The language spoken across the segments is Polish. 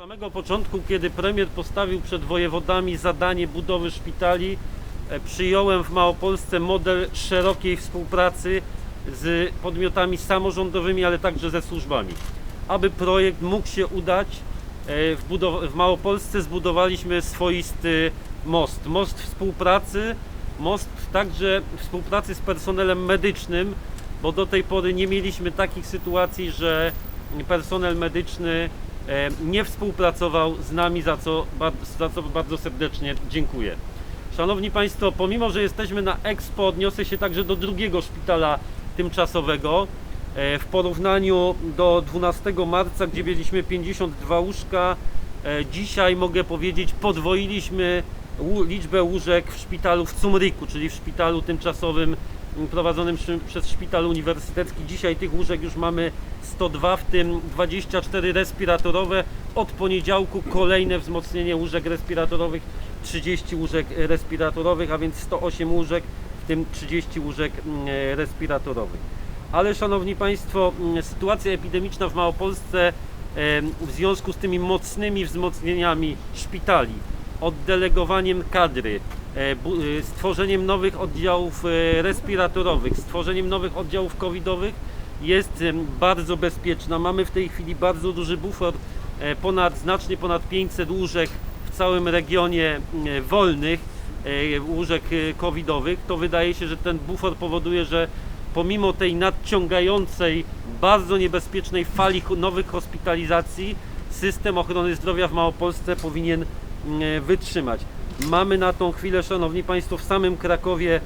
samego początku, kiedy premier postawił przed wojewodami zadanie budowy szpitali, e, przyjąłem w Małopolsce model szerokiej współpracy z podmiotami samorządowymi, ale także ze służbami. Aby projekt mógł się udać, e, w, w Małopolsce zbudowaliśmy swoisty most. Most współpracy, most także współpracy z personelem medycznym, bo do tej pory nie mieliśmy takich sytuacji, że personel medyczny nie współpracował z nami, za co, za co bardzo serdecznie dziękuję. Szanowni Państwo, pomimo, że jesteśmy na Expo, odniosę się także do drugiego szpitala tymczasowego. E, W porównaniu do 12 marca, gdzie mieliśmy 52 łóżka, e, dzisiaj mogę powiedzieć, podwoiliśmy liczbę łóżek w szpitalu w Cumryku, czyli w szpitalu tymczasowym prowadzonym przez szpital uniwersytecki. Dzisiaj tych łóżek już mamy 102, w tym 24 respiratorowe. Od poniedziałku kolejne wzmocnienie łóżek respiratorowych, 30 łóżek respiratorowych, a więc 108 łóżek, w tym 30 łóżek mm, respiratorowych. Ale szanowni Państwo, mm, sytuacja epidemiczna w Małopolsce w związku z tymi mocnymi wzmocnieniami szpitali, oddelegowaniem kadry, stworzeniem nowych oddziałów e, respiratorowych, stworzeniem nowych oddziałów covidowych jest bardzo bezpieczna. Mamy w tej chwili bardzo duży bufor, e, ponad, znacznie ponad 500 łóżek w całym regionie e, wolnych, e, łóżek e, covidowych. To wydaje się, że ten bufor powoduje, że pomimo tej nadciągającej, bardzo niebezpiecznej fali ch- nowych hospitalizacji, system ochrony zdrowia w Małopolsce powinien wytrzymać. Mamy na tą chwilę, Szanowni Państwo, w samym Krakowie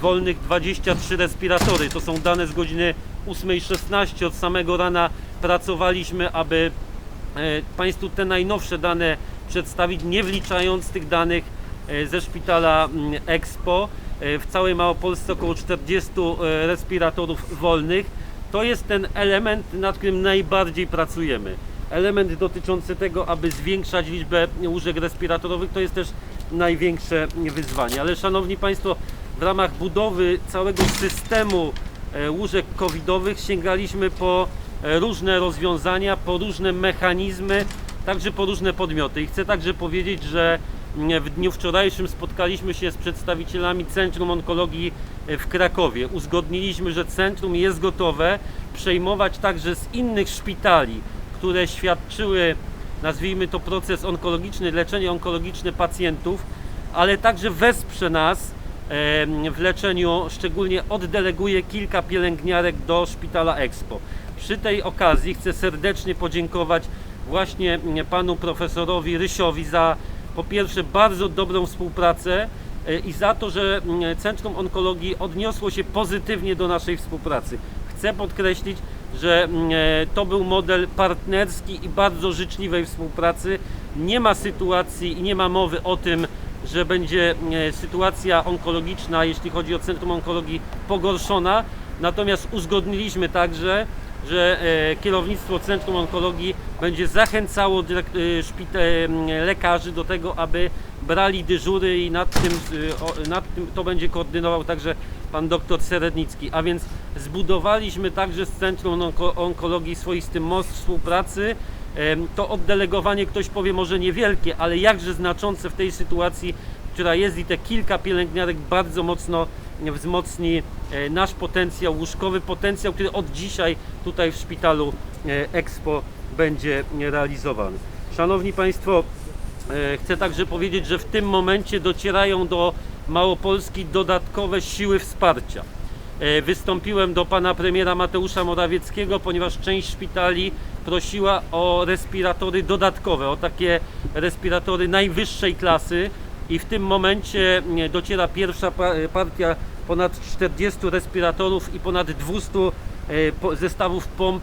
wolnych 23 respiratory. To są dane z godziny 8.16. Od samego rana pracowaliśmy, aby e, Państwu te najnowsze dane przedstawić, nie wliczając tych danych e, ze szpitala mm, Expo. E, W całej Małopolsce około 40 e, respiratorów wolnych. To jest ten element, nad którym najbardziej pracujemy. Element dotyczący tego, aby zwiększać liczbę łóżek respiratorowych, to jest też największe wyzwanie. Ale Szanowni Państwo, w ramach budowy całego systemu e, łóżek covidowych sięgaliśmy po e, różne rozwiązania, po różne mechanizmy, także po różne podmioty. I chcę także powiedzieć, że mm, w dniu wczorajszym spotkaliśmy się z przedstawicielami Centrum Onkologii e, w Krakowie. Uzgodniliśmy, że centrum jest gotowe przejmować także z innych szpitali, które świadczyły, nazwijmy to proces onkologiczny, leczenie onkologiczne pacjentów, ale także wesprze nas w leczeniu, szczególnie oddeleguje kilka pielęgniarek do szpitala Expo. Przy tej okazji chcę serdecznie podziękować właśnie mm, panu profesorowi Rysiowi za po pierwsze bardzo dobrą współpracę e, i za to, że mm, Centrum Onkologii odniosło się pozytywnie do naszej współpracy. Chcę podkreślić, że mm, e, to był model partnerski i bardzo życzliwej współpracy. Nie ma sytuacji i nie ma mowy o tym, że będzie e, sytuacja onkologiczna, jeśli chodzi o Centrum Onkologii, pogorszona. Natomiast uzgodniliśmy także, że e, kierownictwo Centrum Onkologii będzie zachęcało e, lekarzy do tego, aby brali dyżury i nad tym, nad tym to będzie koordynował także pan doktor Serednicki. A więc zbudowaliśmy także z Centrum Onko- Onkologii swoisty most współpracy. To oddelegowanie ktoś powie może niewielkie, ale jakże znaczące w tej sytuacji, która jest i te kilka pielęgniarek bardzo mocno wzmocni e, nasz potencjał łóżkowy, potencjał, który od dzisiaj tutaj w szpitalu e, Expo będzie realizowany. Szanowni Państwo, e, chcę także powiedzieć, że w tym momencie docierają do Małopolski dodatkowe siły wsparcia. E, Wystąpiłem do pana premiera Mateusza Morawieckiego, ponieważ część szpitali prosiła o respiratory dodatkowe, o takie respiratory najwyższej klasy i w tym momencie e, dociera pierwsza e, partia ponad 40 respiratorów i ponad 200 e, zestawów pomp,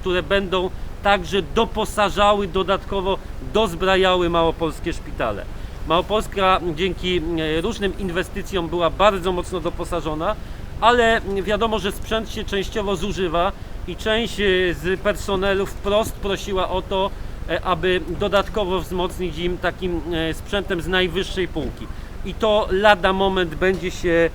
które będą także doposażały dodatkowo, dozbrajały małopolskie szpitale. Małopolska dzięki e, różnym inwestycjom była bardzo mocno doposażona, ale wiadomo, że sprzęt się częściowo zużywa i część e, z personelu wprost prosiła o to, e, aby dodatkowo wzmocnić im takim e, sprzętem z najwyższej półki. I to lada moment będzie się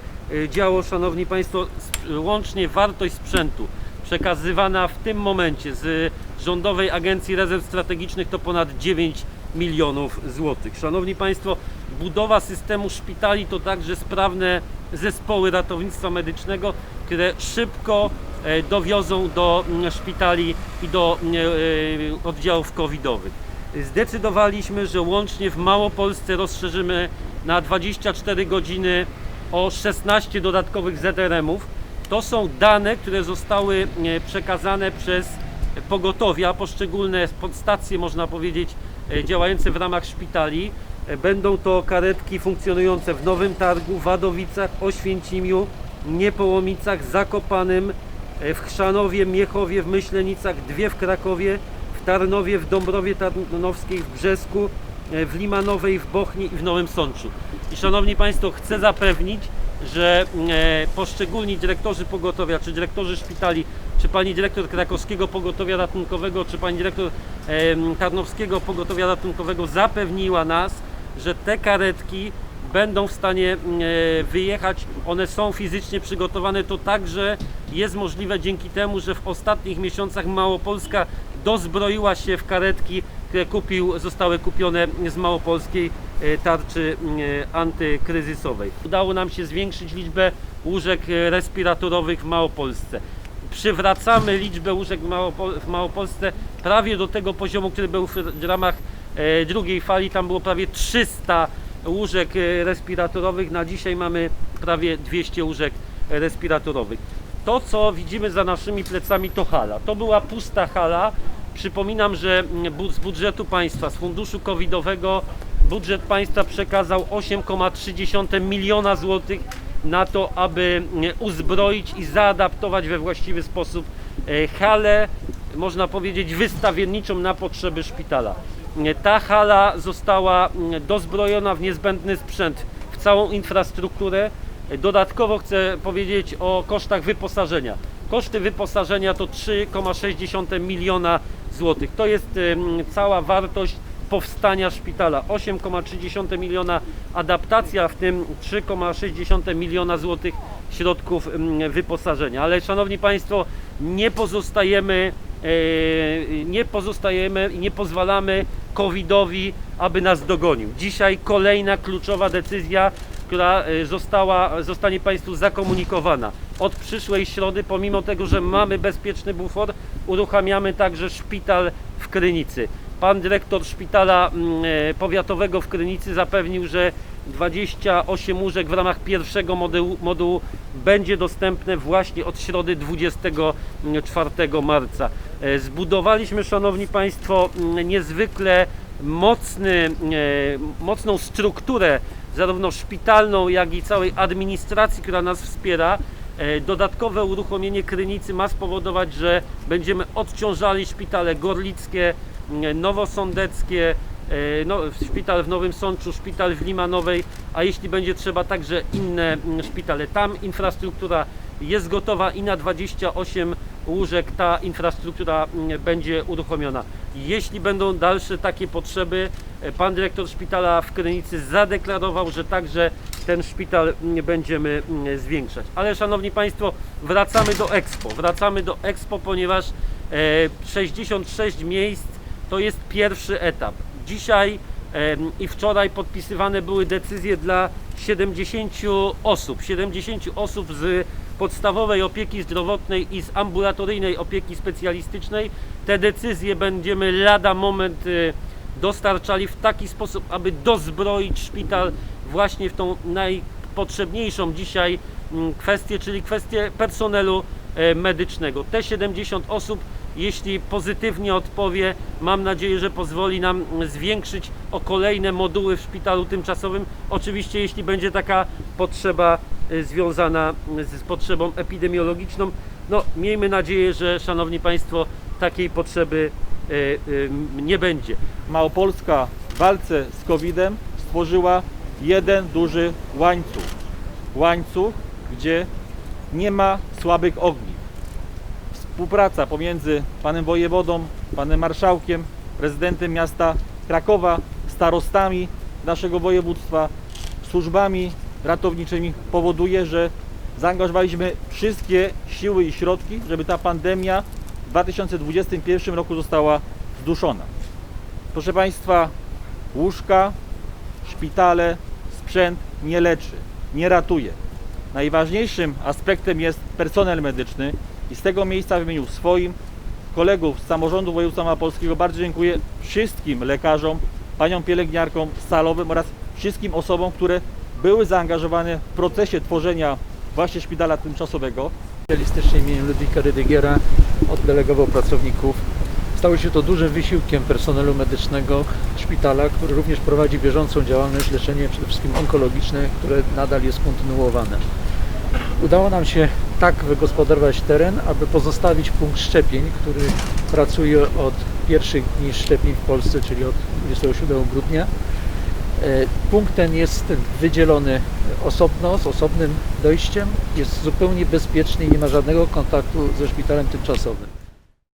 działo, Szanowni Państwo, łącznie wartość sprzętu przekazywana w tym momencie z Rządowej Agencji Rezerw Strategicznych to ponad 9 milionów złotych. Szanowni Państwo, budowa systemu szpitali to także sprawne zespoły ratownictwa medycznego, które szybko e, dowiozą do mm, szpitali i do mm, e, oddziałów covidowych. Zdecydowaliśmy, że łącznie w Małopolsce rozszerzymy na 24 godziny o 16 dodatkowych ZRM-ów. To są dane, które zostały e, przekazane przez pogotowia, poszczególne podstacje, można powiedzieć, e, działające w ramach szpitali. E, Będą to karetki funkcjonujące w Nowym Targu, Wadowicach, Oświęcimiu, Niepołomicach, Zakopanym, e, w Chrzanowie, Miechowie, w Myślenicach, dwie w Krakowie, w Tarnowie, w Dąbrowie Tarnowskiej, w Brzesku, e, w Limanowej, w Bochni i w Nowym Sączu. I Szanowni Państwo, chcę zapewnić, że e, poszczególni dyrektorzy pogotowia, czy dyrektorzy szpitali, czy pani dyrektor krakowskiego pogotowia ratunkowego, czy pani dyrektor tarnowskiego pogotowia ratunkowego zapewniła nas, że te karetki będą w stanie e, wyjechać. One są fizycznie przygotowane. To także jest możliwe dzięki temu, że w ostatnich miesiącach Małopolska dozbroiła się w karetki, które kupił, zostały kupione z małopolskiej e, tarczy e, antykryzysowej. Udało nam się zwiększyć liczbę łóżek respiratorowych w Małopolsce. Przywracamy liczbę łóżek w, Małopol- w Małopolsce prawie do tego poziomu, który był w ramach drugiej fali. Tam było prawie 300 łóżek e, respiratorowych. Na dzisiaj mamy prawie 200 łóżek e, respiratorowych. To, co widzimy za naszymi plecami, to hala. To była pusta hala. Przypominam, że mm, z budżetu państwa, z funduszu covidowego, budżet państwa przekazał 8,3 miliona złotych na to, aby mm, uzbroić i zaadaptować we właściwy sposób e, halę, można powiedzieć, wystawienniczą na potrzeby szpitala. Ta hala została mm, dozbrojona w niezbędny sprzęt, w całą infrastrukturę. Dodatkowo chcę powiedzieć o kosztach wyposażenia. Koszty wyposażenia to 3,6 miliona złotych. To jest cała wartość powstania szpitala. 8,3 miliona adaptacja, w tym 3,6 miliona złotych środków em, wyposażenia. Ale szanowni Państwo, nie pozostajemy, nie pozostajemy i nie pozwalamy COVID-owi, aby nas dogonił. Dzisiaj kolejna kluczowa decyzja, która e, została, zostanie Państwu zakomunikowana. Od przyszłej środy, pomimo tego, że mamy bezpieczny bufor, uruchamiamy także szpital w Krynicy. Pan dyrektor szpitala mm, e, powiatowego w Krynicy zapewnił, że 28 łóżek w ramach pierwszego modułu, modułu będzie dostępne właśnie od środy 24 marca. E, Zbudowaliśmy, Szanowni Państwo, niezwykle mocny, e, mocną strukturę, zarówno szpitalną, jak i całej administracji, która nas wspiera. E, Dodatkowe uruchomienie Krynicy ma spowodować, że będziemy odciążali szpitale gorlickie, nowosądeckie, no, szpital w Nowym Sączu, szpital w Limanowej, a jeśli będzie trzeba także inne m, szpitale. Tam infrastruktura jest gotowa i na 28 łóżek ta infrastruktura m, będzie uruchomiona. Jeśli będą dalsze takie potrzeby, e, pan dyrektor szpitala w Krynicy zadeklarował, że także ten szpital m, będziemy zwiększać. Ale szanowni Państwo, wracamy do Expo. Wracamy do Expo, ponieważ e, 66 miejsc to jest pierwszy etap. Dzisiaj i wczoraj podpisywane były decyzje dla 70 osób, 70 osób z podstawowej opieki zdrowotnej i z ambulatoryjnej opieki specjalistycznej. Te decyzje będziemy lada moment y, dostarczali w taki sposób, aby dozbroić szpital właśnie w tą najpotrzebniejszą dzisiaj mm, kwestię, czyli kwestię personelu e, medycznego. Te 70 osób, jeśli pozytywnie odpowie, mam nadzieję, że pozwoli nam zwiększyć o kolejne moduły w szpitalu tymczasowym. Oczywiście, jeśli będzie taka potrzeba e, związana z potrzebą epidemiologiczną. No, miejmy nadzieję, że Szanowni Państwo, takiej potrzeby e, nie będzie. Małopolska w walce z COVID-em stworzyła jeden duży łańcuch. Łańcuch, gdzie nie ma słabych ogniw. Współpraca pomiędzy panem wojewodą, panem marszałkiem, prezydentem miasta Krakowa, starostami naszego województwa, służbami ratowniczymi powoduje, że zaangażowaliśmy wszystkie siły i środki, żeby ta pandemia w 2021 roku została zduszona. Proszę Państwa, łóżka, szpitale, sprzęt nie leczy, nie ratuje. Najważniejszym aspektem jest personel medyczny i z tego miejsca w imieniu swoim, kolegów z samorządu województwa małopolskiego bardzo dziękuję wszystkim lekarzom, paniom pielęgniarkom salowym oraz wszystkim osobom, które były zaangażowane w procesie tworzenia właśnie szpitala tymczasowego. specjalistyczny imieniem Ludwika Rydygiera oddelegował pracowników. Stało się to dużym wysiłkiem personelu medycznego szpitala, który również prowadzi bieżącą działalność, leczenie przede wszystkim onkologiczne, które nadal jest kontynuowane. Udało nam się tak wygospodarować teren, aby pozostawić punkt szczepień, który pracuje od pierwszych dni szczepień w Polsce, czyli od 27 grudnia. E, Punkt ten jest wydzielony osobno, z osobnym dojściem, jest zupełnie bezpieczny i nie ma żadnego kontaktu ze szpitalem tymczasowym.